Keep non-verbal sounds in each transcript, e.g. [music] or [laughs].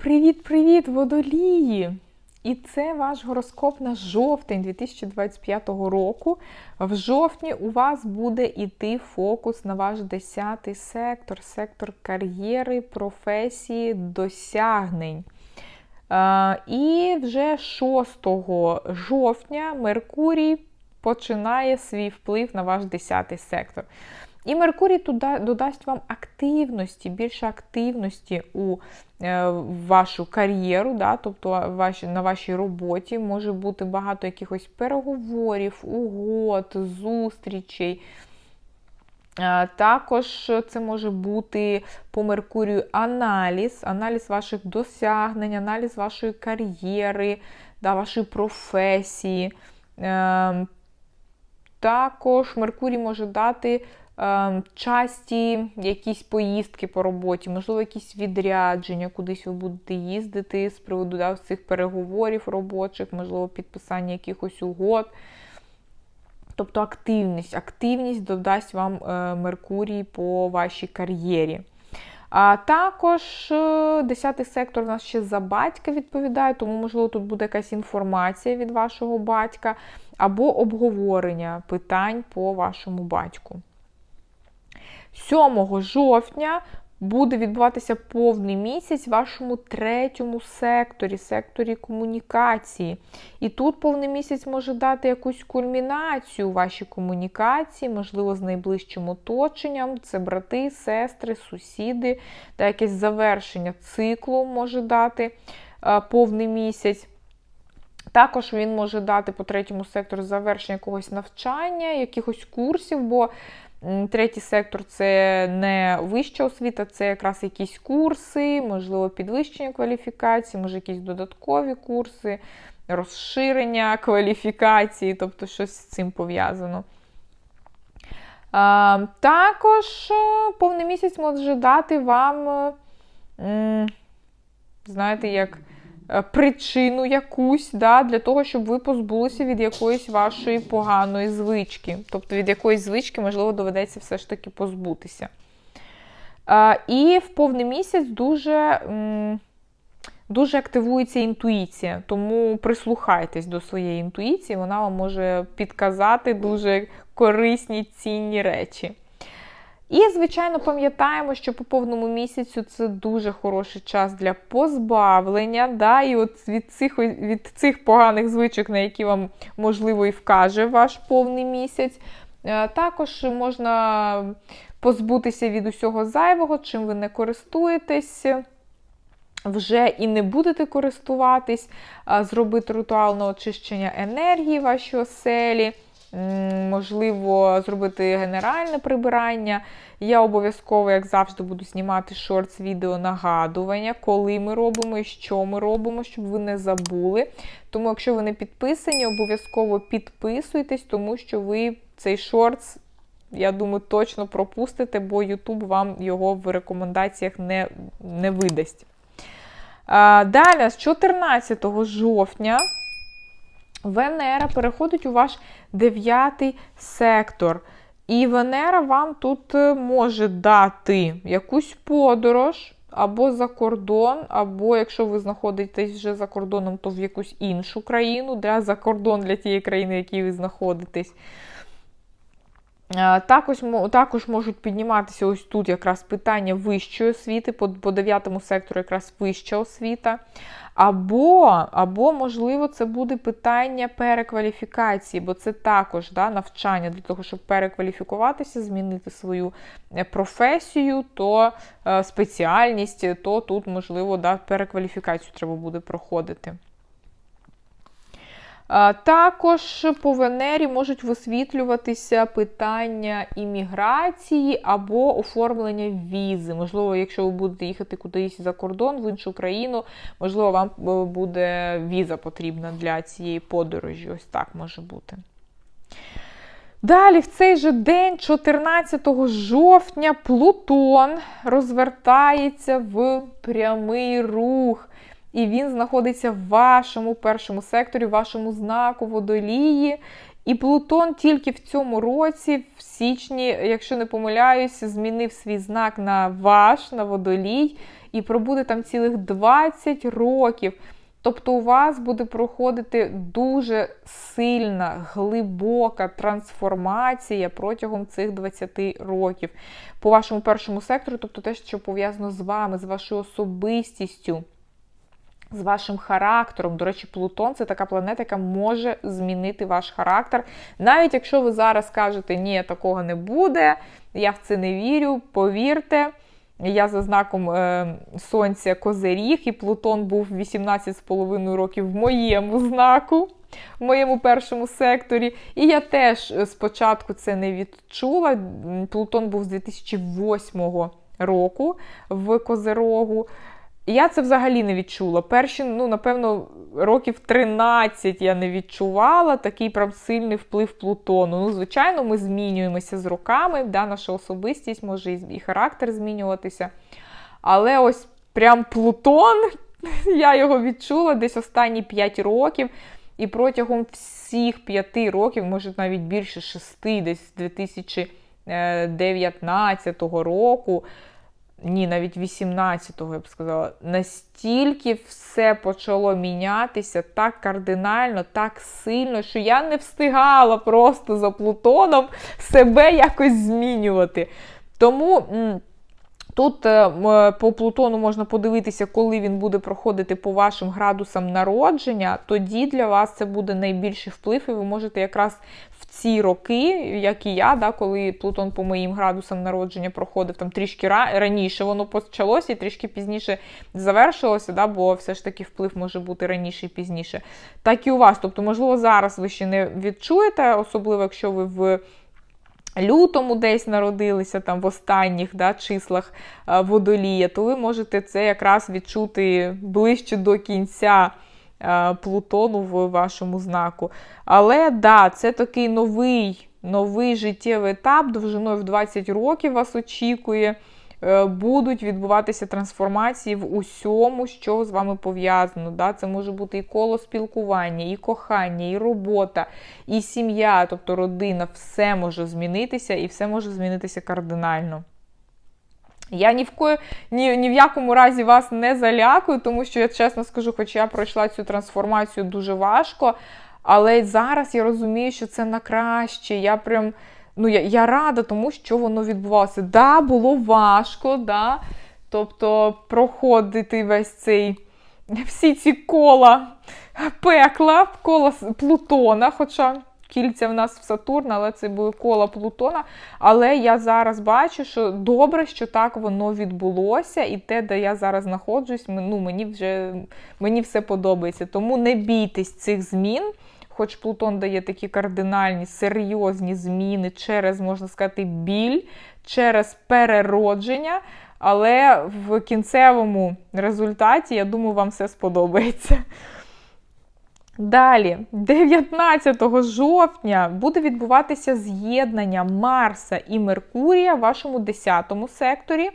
Привіт-привіт, водолії! І це ваш гороскоп на жовтень 2025 року. В жовтні у вас буде йти фокус на ваш 10-й сектор, сектор кар'єри, професії, досягнень. І вже 6 жовтня Меркурій починає свій вплив на ваш 10-й сектор. І Меркурій туди додасть вам активності, більше активності у е, вашу кар'єру, да, тобто ваші, на вашій роботі може бути багато якихось переговорів, угод, зустрічей. Е, також це може бути по Меркурію аналіз, аналіз ваших досягнень, аналіз вашої кар'єри, да, вашої професії. Е, також Меркурій може дати Ем, часті якісь поїздки по роботі, можливо, якісь відрядження, кудись ви будете їздити з приводу да, цих переговорів робочих, можливо, підписання якихось угод. Тобто активність. Активність додасть вам е, Меркурій по вашій кар'єрі. А також 10-й е, сектор у нас ще за батька відповідає, тому, можливо, тут буде якась інформація від вашого батька, або обговорення питань по вашому батьку. 7 жовтня буде відбуватися повний місяць в вашому третьому секторі, секторі комунікації. І тут повний місяць може дати якусь кульмінацію вашій комунікації, можливо, з найближчим оточенням. Це брати, сестри, сусіди, та якесь завершення циклу може дати е, повний місяць. Також він може дати по третьому сектору завершення якогось навчання, якихось курсів, бо Третій сектор це не вища освіта, це якраз якісь курси, можливо, підвищення кваліфікації, може, якісь додаткові курси, розширення [laughs] кваліфікації, тобто щось з цим пов'язано. Також е, повний місяць може дати вам, знаєте, як Е, причину якусь да, для того, щоб ви позбулися від якоїсь вашої поганої звички. Тобто від якоїсь звички, можливо, доведеться все ж таки позбутися. І в повний місяць дуже. Дуже активується інтуїція, тому прислухайтесь до своєї інтуїції, вона вам може підказати дуже корисні цінні речі. І, звичайно, пам'ятаємо, що по повному місяцю це дуже хороший час для позбавлення. да, І от від цих від цих поганих звичок, на які вам, можливо, і вкаже ваш повний місяць. Е, також можна позбутися від усього зайвого, чим ви не користуєтесь. Вже і не будете користуватись, зробити ритуальне очищення енергії вашої оселі можливо, зробити генеральне прибирання. Я обов'язково, як завжди, буду знімати шортс відео нагадування, коли ми робимо і що ми робимо, щоб ви не забули. Тому, якщо ви не підписані, обов'язково підписуйтесь, тому що ви цей шортс. Я думаю, точно пропустите, бо YouTube вам його в рекомендаціях не не видасть. Далі, з 14 жовтня Венера переходить у ваш дев'ятий сектор. І Венера вам тут е, може дати якусь подорож або за кордон, або якщо ви знаходитесь вже за кордоном, то в якусь іншу країну, для за кордон для тієї країни, в якій ви знаходитесь. Е, також також можуть підніматися ось тут якраз питання вищої освіти, по по 9 сектору якраз вища освіта. Або, або, можливо, це буде питання перекваліфікації, бо це також да, навчання для того, щоб перекваліфікуватися, змінити свою е, професію, то е, спеціальність, то тут, можливо, да, перекваліфікацію треба буде проходити. Також по Венері можуть висвітлюватися питання імміграції або оформлення візи. Можливо, якщо ви будете їхати кудись за кордон, в іншу країну, можливо, вам е, буде віза потрібна для цієї подорожі. Ось так може бути. Далі, в цей же день, 14 жовтня, Плутон розвертається в прямий рух. І він знаходиться в вашому першому секторі, вашому знаку водолії. І Плутон тільки в цьому році, в січні, якщо не помиляюсь, змінив свій знак на ваш, на водолій, і пробуде там цілих 20 років. Тобто у вас буде проходити дуже сильна, глибока трансформація протягом цих 20 років. По вашому першому сектору, тобто те, що пов'язано з вами, з вашою особистістю з вашим характером. До речі, Плутон це така планета, яка може змінити ваш характер. Навіть якщо ви зараз кажете, ні, такого не буде, я в це не вірю, повірте. Я за знаком е, Сонця Козиріг, і Плутон був 18,5 років в моєму знаку, в моєму першому секторі. І я теж е, спочатку це не відчула. Плутон був з 2008 року в Козирогу. Я це взагалі не відчула. Перші, ну, напевно, років 13 я не відчувала такий прям сильний вплив Плутону. Ну, звичайно, ми змінюємося з роками, да, наша особистість може і характер змінюватися. Але ось прям Плутон, [laughs] я його відчула десь останні 5 років. І протягом всіх 5 років, може навіть більше 6, десь з 2019 року ні, навіть 18-го, я б сказала, настільки все почало мінятися так кардинально, так сильно, що я не встигала просто за Плутоном себе якось змінювати. Тому. Тут е, по Плутону можна подивитися, коли він буде проходити по вашим градусам народження, тоді для вас це буде найбільший вплив, і ви можете якраз в ці роки, як і я, да, коли Плутон по моїм градусам народження проходив там трішки раніше, воно почалося і трішки пізніше завершилося, да, бо все ж таки вплив може бути раніше і пізніше. Так і у вас. Тобто, можливо, зараз ви ще не відчуєте, особливо, якщо ви в лютому десь народилися, там в останніх да, числах водолія, то ви можете це якраз відчути ближче до кінця. Плутону в вашому знаку. Але да, це такий новий новий життєвий етап, довжиною в 20 років вас очікує. Е, будуть відбуватися трансформації в усьому, що з вами пов'язано. Да? Це може бути і коло спілкування, і кохання, і робота, і сім'я, тобто родина, все може змінитися і все може змінитися кардинально. Я ні в ко... ні, ні в якому разі вас не залякую, тому що я чесно скажу, хоч я пройшла цю трансформацію дуже важко. Але зараз я розумію, що це на краще. Я прям ну, я я рада тому, що воно відбувалося. Да, було важко, да, тобто проходити весь цей всі ці кола пекла, кола Плутона. Хоча кільця в нас в Сатурна, але це були кола Плутона. Але я зараз бачу, що добре, що так воно відбулося, і те, де я зараз знаходжусь, ну, мені вже мені все подобається. Тому не бійтесь цих змін хоч Плутон дає такі кардинальні, серйозні зміни через, можна сказати, біль, через переродження. Але в кінцевому результаті, я думаю, вам все сподобається. Далі, 19 жовтня, буде відбуватися з'єднання Марса і Меркурія в вашому 10 секторі.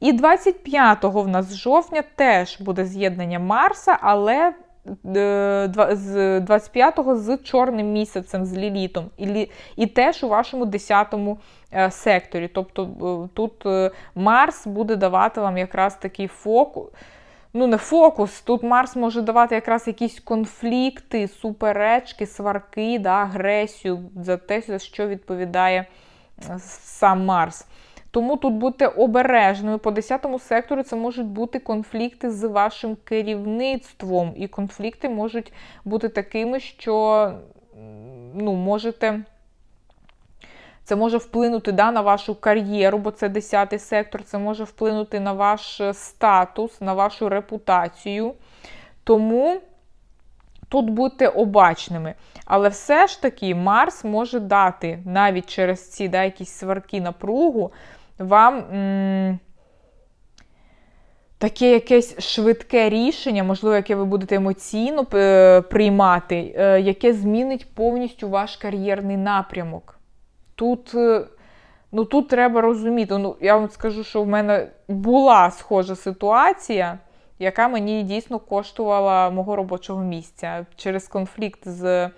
І 25 в нас жовтня теж буде з'єднання Марса, але з 25-го з чорним місяцем, з лілітом, і і теж у вашому 10-му е, секторі. Тобто е, тут Марс буде давати вам якраз такий фокус. Ну, не фокус, тут Марс може давати якраз якісь конфлікти, суперечки, сварки, да, агресію за те, за що відповідає сам Марс. Тому тут будьте обережними. По 10 сектору це можуть бути конфлікти з вашим керівництвом. І конфлікти можуть бути такими, що ну, можете. Це може вплинути да, на вашу кар'єру, бо це 10 сектор, це може вплинути на ваш статус, на вашу репутацію. Тому тут будьте обачними. Але все ж таки Марс може дати навіть через ці да, якісь сварки напругу, вам м таке якесь швидке рішення, можливо, яке ви будете емоційно е, приймати, е, яке змінить повністю ваш кар'єрний напрямок. Тут е, ну, тут треба розуміти. Ну, Я вам скажу, що в мене була схожа ситуація, яка мені дійсно коштувала мого робочого місця через конфлікт з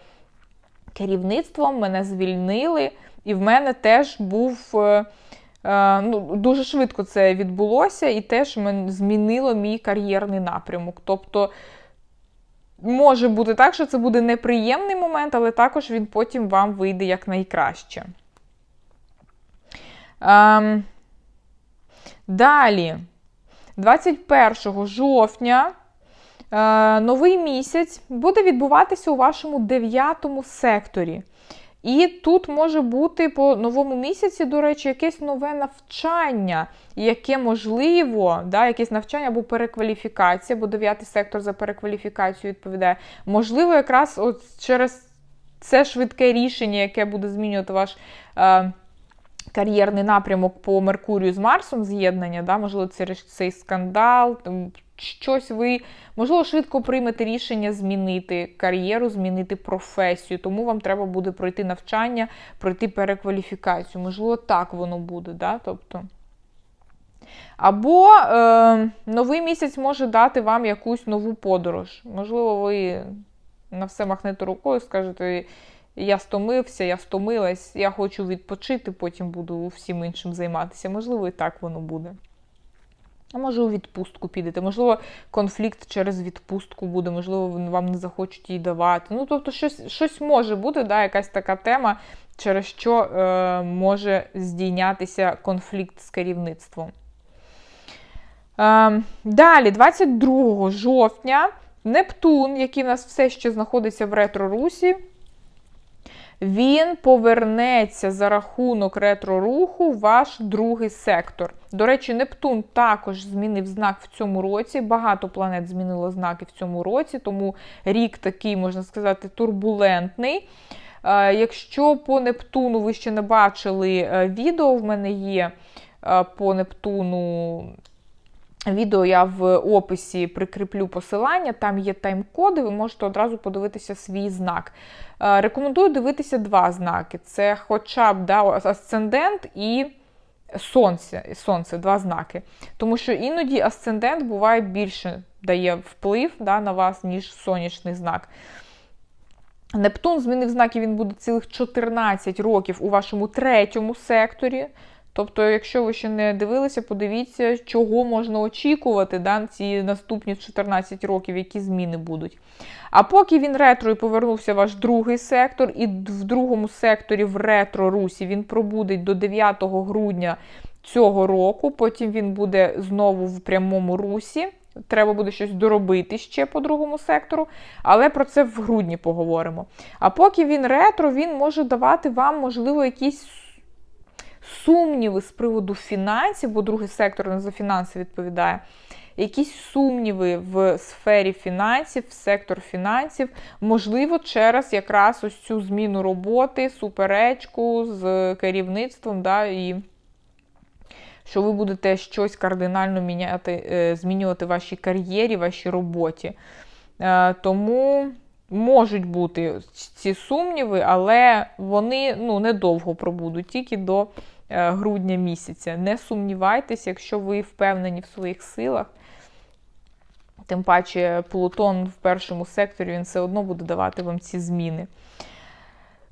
керівництвом, мене звільнили, і в мене теж був. Е, Ну, дуже швидко це відбулося, і теж змінило мій кар'єрний напрямок. Тобто може бути так, що це буде неприємний момент, але також він потім вам вийде як найкраще. Ем, далі, 21 жовтня, е, новий місяць буде відбуватися у вашому дев'ятому секторі. І тут може бути по новому місяці, до речі, якесь нове навчання, яке можливо, да, якесь навчання або перекваліфікація, бо дев'ятий сектор за перекваліфікацію відповідає. Можливо, якраз от через це швидке рішення, яке буде змінювати ваш. Е, Кар'єрний напрямок по Меркурію з Марсом з'єднання, да, можливо, через цей скандал, щось ви, можливо, швидко приймете рішення змінити кар'єру, змінити професію, тому вам треба буде пройти навчання, пройти перекваліфікацію. Можливо, так воно буде. Да? Тобто. Або е, новий місяць може дати вам якусь нову подорож. Можливо, ви на все махнете рукою, скажете. Я стомився, я стомилась, я хочу відпочити, потім буду всім іншим займатися. Можливо, і так воно буде. А може, у відпустку підете, можливо, конфлікт через відпустку буде, можливо, вам не захочуть її давати. Ну, тобто, щось щось може бути, да, якась така тема, через що е, може здійнятися конфлікт з керівництвом. Е, далі, 22 жовтня, Нептун, який в нас все ще знаходиться в ретро-русі, він повернеться за рахунок ретро-руху в ваш другий сектор. До речі, Нептун також змінив знак в цьому році. Багато планет змінило знаки в цьому році, тому рік такий, можна сказати, турбулентний. Е, Якщо по Нептуну ви ще не бачили е, відео, в мене є е, по Нептуну. Відео я в описі прикріплю посилання, там є тайм-коди, ви можете одразу подивитися свій знак. Е, Рекомендую дивитися два знаки: це хоча б да, асцендент і сонце, сонце, два знаки. Тому що іноді асцендент буває більше дає вплив да, на вас, ніж сонячний знак. Нептун змінив знаки, він буде цілих 14 років у вашому третьому секторі. Тобто, якщо ви ще не дивилися, подивіться, чого можна очікувати да, ці наступні 14 років, які зміни будуть. А поки він ретро і повернувся в ваш другий сектор, і в другому секторі в ретро-русі він пробудить до 9 грудня цього року, потім він буде знову в прямому русі. Треба буде щось доробити ще по другому сектору, але про це в грудні поговоримо. А поки він ретро, він може давати вам, можливо, якісь сумніви з приводу фінансів, бо другий сектор не за фінанси відповідає. Якісь сумніви в сфері фінансів, в сектор фінансів, можливо, через якраз ось цю зміну роботи, суперечку з керівництвом, да, і що ви будете щось кардинально міняти, змінювати в вашій кар'єрі, вашій роботі. Тому можуть бути ці сумніви, але вони ну, недовго пробудуть, тільки до грудня місяця. Не сумнівайтесь, якщо ви впевнені в своїх силах. Тим паче Плутон в першому секторі він все одно буде давати вам ці зміни.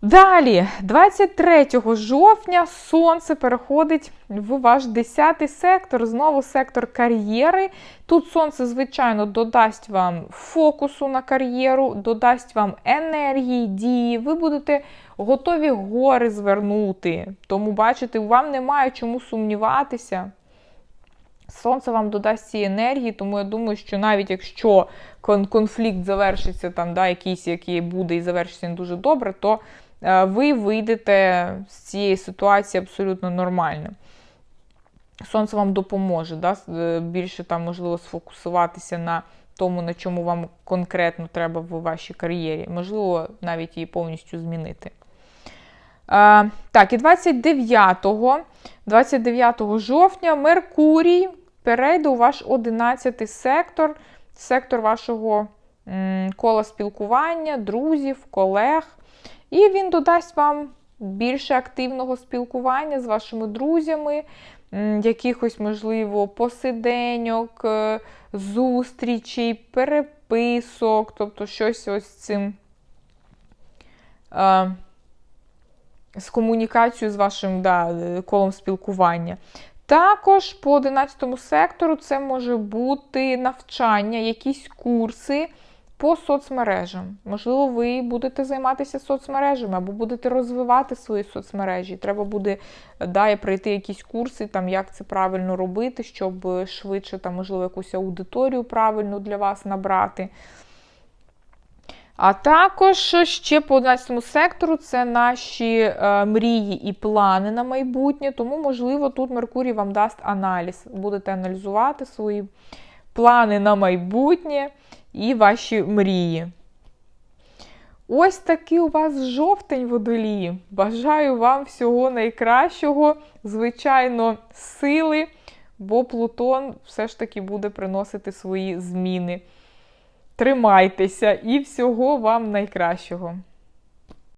Далі, 23 жовтня, Сонце переходить в ваш 10 сектор, знову сектор кар'єри. Тут Сонце, звичайно, додасть вам фокусу на кар'єру, додасть вам енергії, дії. Ви будете готові гори звернути. Тому, бачите, вам немає чому сумніватися. Сонце вам додасть ці енергії, тому я думаю, що навіть якщо конфлікт завершиться, там, да, якийсь, який буде і завершиться не дуже добре, то ви вийдете з цієї ситуації абсолютно нормально. Сонце вам допоможе, да, більше там, можливо, сфокусуватися на тому, на чому вам конкретно треба в вашій кар'єрі. Можливо, навіть її повністю змінити. Так, і 29 29 жовтня Меркурій перейде у ваш 11 сектор, сектор вашого кола спілкування, друзів, колег. І він додасть вам більше активного спілкування з вашими друзями, якихось, можливо, посиденьок, е, зустрічей, переписок, тобто щось ось цим е, з комунікацією з вашим да, колом спілкування. Також по 11 сектору це може бути навчання, якісь курси по соцмережам. Можливо, ви будете займатися соцмережами або будете розвивати свої соцмережі. Треба буде да, пройти якісь курси, там, як це правильно робити, щоб швидше, там, можливо, якусь аудиторію правильну для вас набрати. А також ще по 11 сектору це наші е, мрії і плани на майбутнє. Тому, можливо, тут Меркурій вам дасть аналіз. Будете аналізувати свої плани на майбутнє і ваші мрії. Ось такий у вас жовтень водолії. Бажаю вам всього найкращого, звичайно, сили, бо Плутон все ж таки буде приносити свої зміни. Тримайтеся і всього вам найкращого!